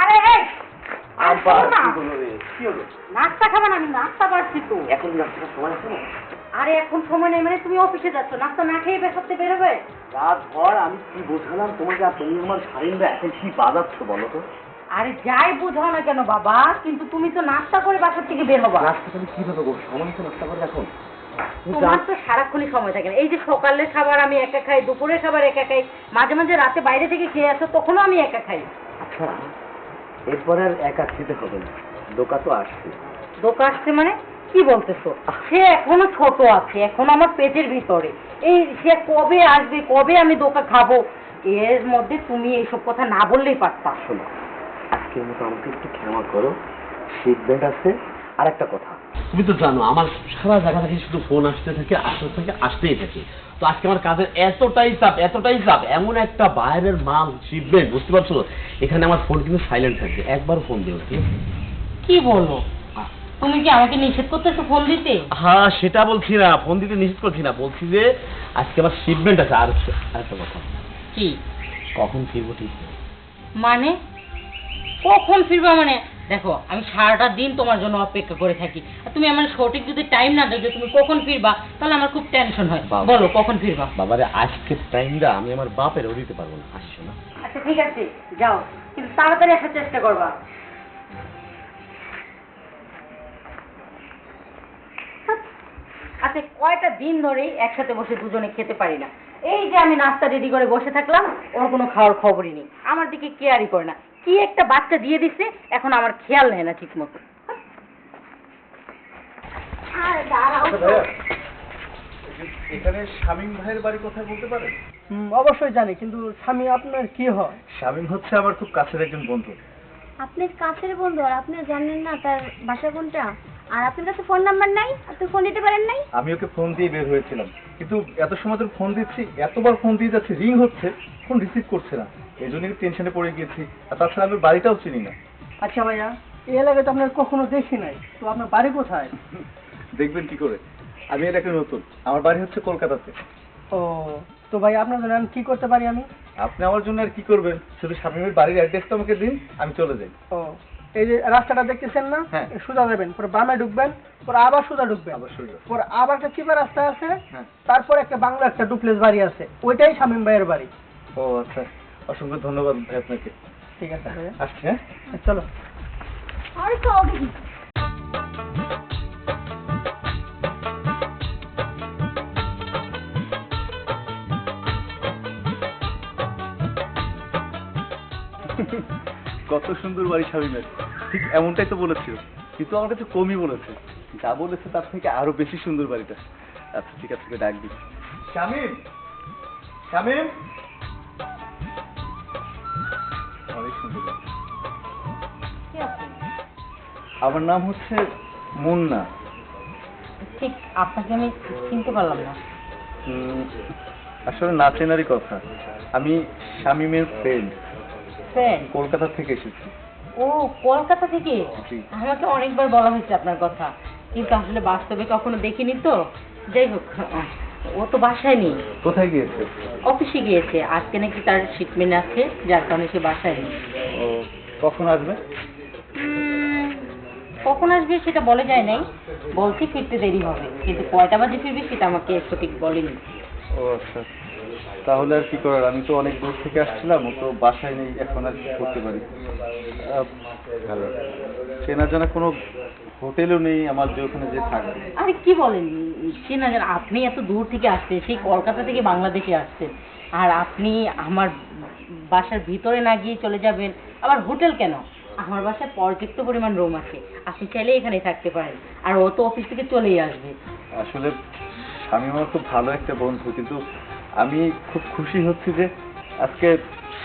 আরে এই। কি রে? কি হলো? নাস্তা খাবে না আমি নাস্তা পারছি তো। এখন রাস্তাটা সময় আছে? না? আরে এখন সময় নেই মানে তুমি অফিসে যাচ্ছ নাস্তা না খেয়ে বেরোবে রাত ভর আমি কি বোঝালাম তোমাকে? আর তুমি আমার এখন কি বাজাচ্ছ বলো তো? আরে যাই বুঝাও না কেন বাবা কিন্তু তুমি তো নাস্তা করে বাসার থেকে বের হবা। রাস্তাটা আমি কীভাবে করব? সময় তো নাস্তা করে এখন? তোমার তো সারাক্ষণই সময় থাকে না। এই যে সকালের খাবার আমি একা খাই দুপুরের খাবার একা খাই মাঝে মাঝে রাতে বাইরে থেকে খেয়ে আসো তখনও আমি একা খাই। আচ্ছা এরপর আর একা খেতে হবে না। দোকা তো আসছে। দোকা আসছে মানে? কি বলতেছো? সে এখনও ছোট আছে এখন আমার পেটের ভিতরে। এই সে কবে আসবে কবে আমি দোকা খাব? এর মধ্যে তুমি এইসব কথা না বললেই পারতা। শোনো আজকের মতো আমাকে একটু ক্ষমা করো। সিট বেল্ট আছে। আর একটা কথা। তুমি তো জানো আমার সারা জায়গা থেকে শুধু ফোন আসতে থাকে আসতে থাকে আসতেই থাকে। তো আজকে আমার কাজের এতটাই চাপ এতটাই চাপ এমন একটা বাইরের মাল শিখবেন বুঝতে পারছ? এখানে আমার ফোন কিন্তু সাইলেন্ট থাকবে। একবার ফোন দিও ঠিক কি বলো? তুমি কি আমাকে নিষেধ করতেছো ফোন দিতে? হ্যাঁ সেটা বলছি না ফোন দিতে নিষেধ করছি না বলছি যে আজকে আমার শিপমেন্ট আছে। আর আরেকটা কথা। কি? কখন ফিরবো ঠিক মানে? কখন ফিরবা মানে? দেখো আমি সারাটা দিন তোমার জন্য অপেক্ষা করে থাকি। আর তুমি আমার সঠিক যদি টাইম না দাও যে তুমি কখন ফিরবা? তাহলে আমার খুব টেনশন হয়। বলো কখন ফিরবা? বাবারে আজকের টাইমটা আমি আমার বাপেরও দিতে পারব না। আসছো না? আচ্ছা ঠিক আছে যাও। কিন্তু তাড়াতাড়ি আসার চেষ্টা করবা। আচ্ছা কয়টা দিন ধরেই একসাথে বসে দুজনে খেতে পারি না? এই যে আমি নাস্তা রেডি করে বসে থাকলাম ওর কোনো খাওয়ার খবরই নেই। আমার দিকে কেয়ারই করে না। কি একটা বাচ্চা দিয়ে দিচ্ছে এখন আমার খেয়াল নেয় না ঠিক মতো তো। এখানে শামীম ভাইয়ের বাড়ি কোথায় বলতে পারেন অবশ্যই জানি কিন্তু স্বামী আপনার কি হয়? শামীম হচ্ছে আমার খুব কাছের একজন বন্ধু। আপনার কাছের বন্ধু আর আপনি জানেন না তার বাসা কোনটা? আর আপনার কাছে ফোন নাম্বার নাই? আপনি ফোন দিতে পারেন নাই? আমি ওকে ফোন দিয়ে বের হয়েছিলাম। কিন্তু এত সময় ধরে ফোন দিচ্ছি এতবার ফোন দিয়ে যাচ্ছে রিং হচ্ছে ফোন রিসিভ করছে না। এই জন্য টেনশনে পড়ে গিয়েছি। আর তাছাড়া আমি বাড়িটাও চিনি না। আচ্ছা ভাইয়া এই এলাকায় তো আপনার কখনো দেখি নাই। তো আপনার বাড়ি কোথায়? দেখবেন কি করে? আমি একটা নতুন। আমার বাড়ি হচ্ছে কলকাতাতে। ও তো ভাই আপনার জন্য আমি কি করতে পারি আমি? আপনি আমার জন্য আর কি করবেন? শুধু শামীমের বাড়ির অ্যাড্রেসটা আমাকে দিন আমি চলে যাই। ও এই যে রাস্তাটা দেখতেছেন না? হ্যাঁ। সোজা যাবেন পরে বামে ঢুকবেন পরে আবার সোজা ঢুকবেন। পরে আবার একটা চিপা রাস্তা আছে হ্যাঁ। তারপর একটা বাংলা একটা ডুপ্লেস বাড়ি আছে। ওইটাই শামীম ভাইয়ের বাড়ি। ও আচ্ছা। অসংখ্য ধন্যবাদ ভাই আপনাকে। ঠিক আছে আসছি হ্যাঁ? চলো। কত সুন্দর বাড়ি শামীমের ঠিক এমনটাই তো বলেছিল কিন্তু আমার কাছে কমই বলেছে। যা বলেছে তার থেকে আরও বেশি সুন্দর বাড়িটা। আচ্ছা ঠিক আছে ডাক দিই শামীম! শামীম! আমার নাম হচ্ছে মুন্না। ঠিক আপনাকে আমি চিনতে পারলাম না। আসলে না চেনারই কথা। আমি শামীমের ফ্রেন্ড ফ্রেন্ড কলকাতা থেকে এসেছি। ও কলকাতা থেকে? জি। আমাকে অনেকবার বলা হয়েছে আপনার কথা। কিন্তু আসলে বাস্তবে কখনো দেখিনি তো। যাই হোক ও তো বাসায় নেই। কোথায় গিয়েছে? অফিসে গিয়েছে। আজকে নাকি তার শিপমেন্ট আছে যার কারণে সে বাসায় নেই। ও কখন আসবে? কখন আসবে সেটা বলে যায় নাই। বলছি ফিরতে দেরি হবে। কিন্তু কয়টা বাজে ফিরবে সেটা আমাকে সঠিক বলেনি। ও আচ্ছা। তাহলে আর কি করার? আমি তো অনেক দূর থেকে আসছিলাম ও তো বাসায় নেই এখন আর করতে পারি? আহ, চেনা জানা কোনো হোটেলও নেই আমার যে ওখানে যে থাকবে। আরে কি বলেন? চেনা জানা আপনি এত দূর থেকে আসছেন সেই কলকাতা থেকে বাংলাদেশে আসছেন। আর আপনি আমার বাসার ভিতরে না গিয়ে চলে যাবেন। আবার হোটেল কেন? আমার বাসায় পর্যাপ্ত পরিমাণ রুম আছে। আপনি চাইলে এখানে থাকতে পারেন। আর ও তো অফিস থেকে চলেই আসবে। আসলে স্বামী আমার খুব ভালো একটা বন্ধু কিন্তু আমি খুব খুশি হচ্ছি যে আজকে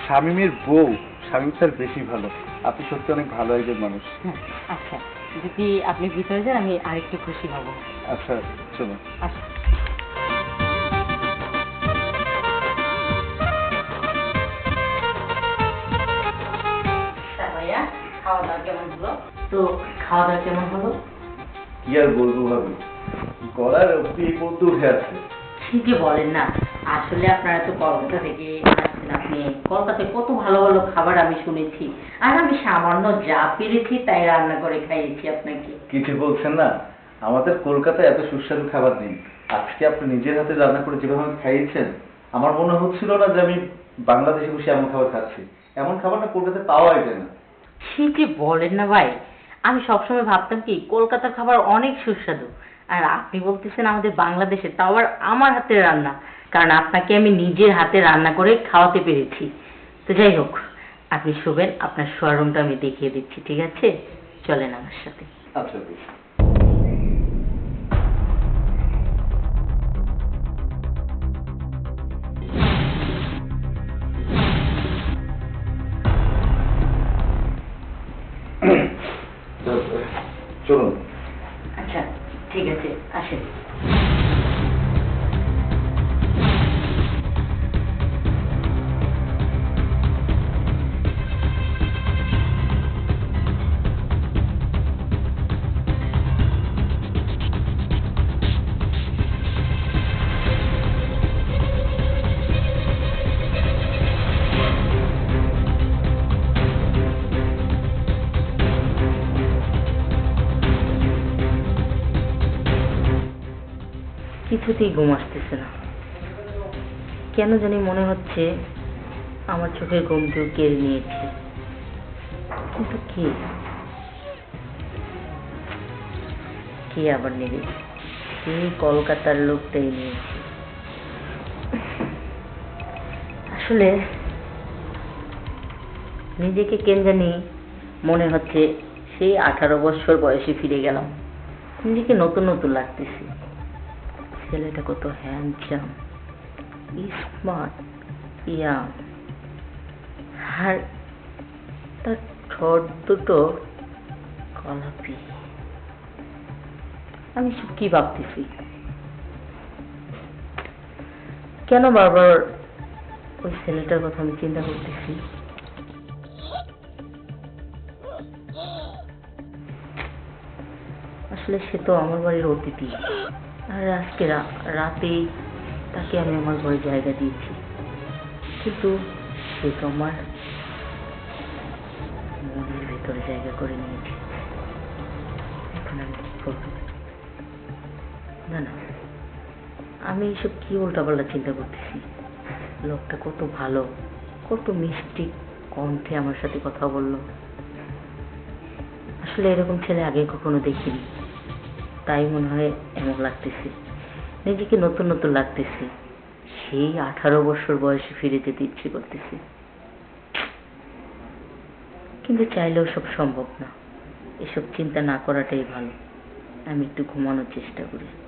শামীমের বউ শামীম স্যার বেশি ভালো। আপনি সত্যি অনেক ভালো একজন মানুষ। হ্যাঁ আচ্ছা। যদি আপনি ভিতরে যান আমি আরেকটু খুশি হব। আচ্ছা চলুন। আচ্ছা। খাওয়া দাওয়া কেমন হলো? তো খাওয়া দাওয়া কেমন হলো? কি আর বলব ভাবি? গলার অব্দি এই পর্যন্ত উঠে আছে। ঠিকই বলেন না। আসলে আপনারা তো কলকাতা থেকে আসছেন আপনি। কলকাতায় কত ভালো ভালো খাবার আমি শুনেছি। আর আমি সামান্য যা পেরেছি তাই রান্না করে খাইয়েছি আপনাকে। কিছু বলছেন না? আমাদের কলকাতায় এত সুস্বাদু খাবার নেই। আজকে আপনি নিজের হাতে রান্না করে যেভাবে খাইয়েছেন আমার মনে হচ্ছিল না যে আমি বাংলাদেশে বসে এমন খাবার খাচ্ছি। এমন খাবারটা কলকাতায় পাওয়াই যায় না। সে যে বলেন না ভাই। আমি সবসময় ভাবতাম কি, কলকাতার খাবার অনেক সুস্বাদু। আর আপনি বলতেছেন আমাদের বাংলাদেশে, তাও আবার আমার হাতের রান্না। কারণ আপনাকে আমি নিজের হাতে রান্না করে খাওয়াতে পেরেছি। তো যাই হোক, আপনি শোবেন, আপনার শোয়ার রুমটা আমি দেখিয়ে দিচ্ছি, ঠিক আছে? চলেন আমার সাথে। আচ্ছা চলুন। আচ্ছা ঠিক আছে আসেন। কিছুতেই ঘুম আসতেছে না। কেন জানি মনে হচ্ছে আমার চোখের ঘুম কেউ কেড়ে নিয়েছে। কিন্তু কে? কে আবার নেবে? সেই কলকাতার লোকটাই নিয়েছে? আসলে নিজেকে কেন জানি মনে হচ্ছে সেই আঠারো বছর বয়সে ফিরে গেলাম। নিজেকে নতুন নতুন লাগতেছে। ছেলেটা কত হ্যান্ডসাম স্মার্ট ইয়াং আর তার ঠোঁট দুটো কলাপি আমি কি ভাবতেছি? কেন বারবার ওই ছেলেটার কথা আমি চিন্তা করতেছি? আসলে সে তো আমার বাড়ির অতিথি। আর আজকে রাতেই তাকে আমি আমার ঘরে জায়গা দিয়েছি। কিন্তু সে তো আমার মনের ভেতরে জায়গা করে নিয়েছে। এখন আমি না না, আমি এইসব কি উল্টাপাল্টা চিন্তা করতেছি? লোকটা কত ভালো, কত মিষ্টি কণ্ঠে আমার সাথে কথা বলল। আসলে এরকম ছেলে আগে কখনো দেখিনি। তাই মনে হয় এমন লাগতেছে। নিজেকে নতুন নতুন লাগতেছে। সেই আঠারো বছর বয়সে ফিরে যেতে ইচ্ছে করতেছে। কিন্তু চাইলেও সব সম্ভব না। এসব চিন্তা না করাটাই ভালো। আমি একটু ঘুমানোর চেষ্টা করি।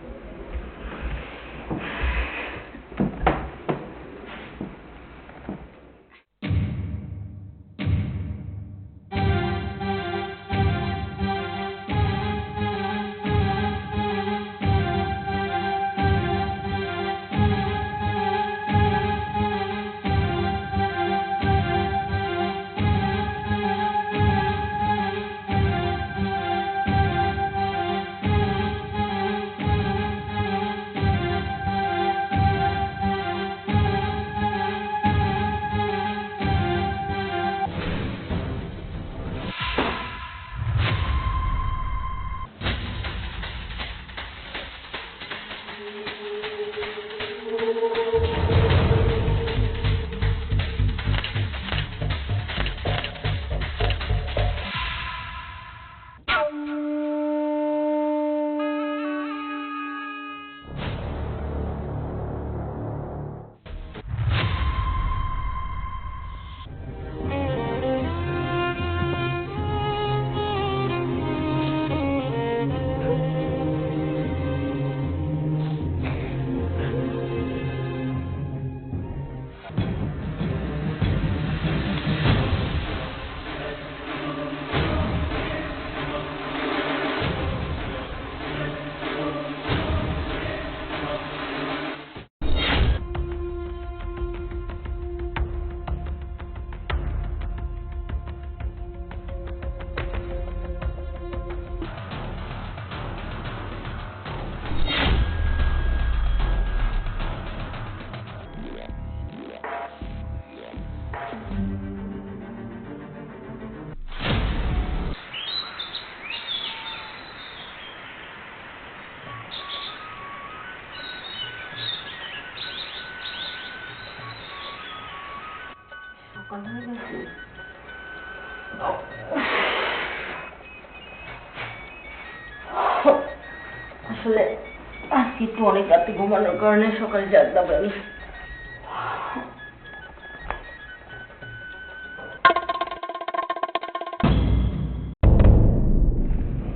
একটু অনেক রাতে ঘুমানোর কারণে সকালে জাগতে পারি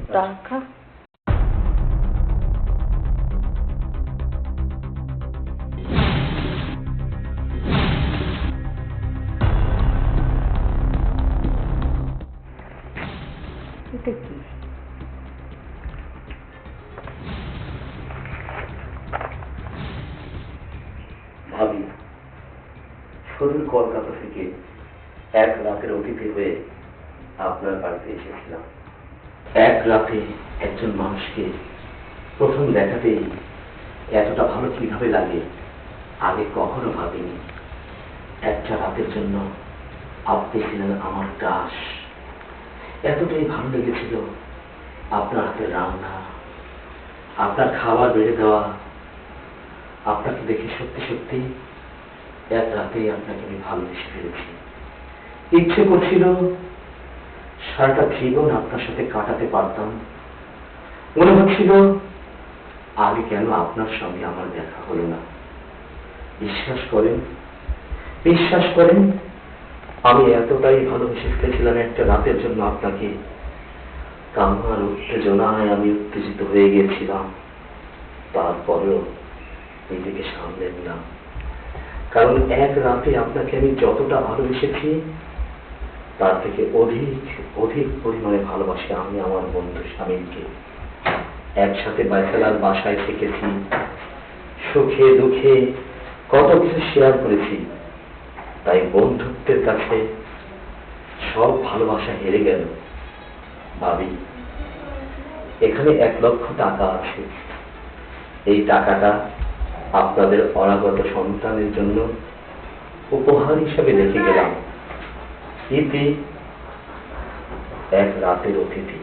টাকা? শুধু কলকাতা থেকে এক রাতের অতিথি হয়ে আপনার বাড়িতে এসেছিলাম। এক রাতে একজন মানুষকে প্রথম দেখাতেই এতটা ভালো কীভাবে লাগে আগে কখনো ভাবিনি। একটা রাতের জন্য আপনি ছিলেন আমার দাস। এতটাই ভালো লেগেছিল আপনার হাতের রান্না, আপনার খাবার বেড়ে দেওয়া। আপনাকে দেখে সত্যি সত্যি এক রাতেই আপনাকে আমি ভালোবেসে ফেলেছি। ইচ্ছে করছিল সারাটা জীবন আপনার সাথে কাটাতে পারতাম। মনে হচ্ছিল, আগে কেন আপনার সঙ্গে আমার দেখা হলো না? বিশ্বাস করেন বিশ্বাস করেন, আমি এতটাই ভালোবেসে ফেলেছিলাম একটা রাতের জন্য আপনাকে। কামার উত্তেজনায় আমি উত্তেজিত হয়ে গিয়েছিলাম তারপরেও নিজেকে সামলে নিলাম কারণ এক রাতে আপনাকে আমি যতটা ভালোবেসেছি তার থেকে অধিক অধিক পরিমাণে ভালোবাসি আমি আমার বন্ধু স্বামীকে। একসাথে বাইসালার বাসায় থেকেছি, সুখে দুঃখে কত কিছু শেয়ার করেছি, তাই বন্ধুত্বের কাছে সব ভালোবাসা হেরে গেল। ভাবি, এখানে এক লক্ষ টাকা আছে। এই টাকাটা আপনাদের অনাগত সন্তানের জন্য উপহার হিসাবে রেখে গেলাম। ইতি এক রাতের অতিথি।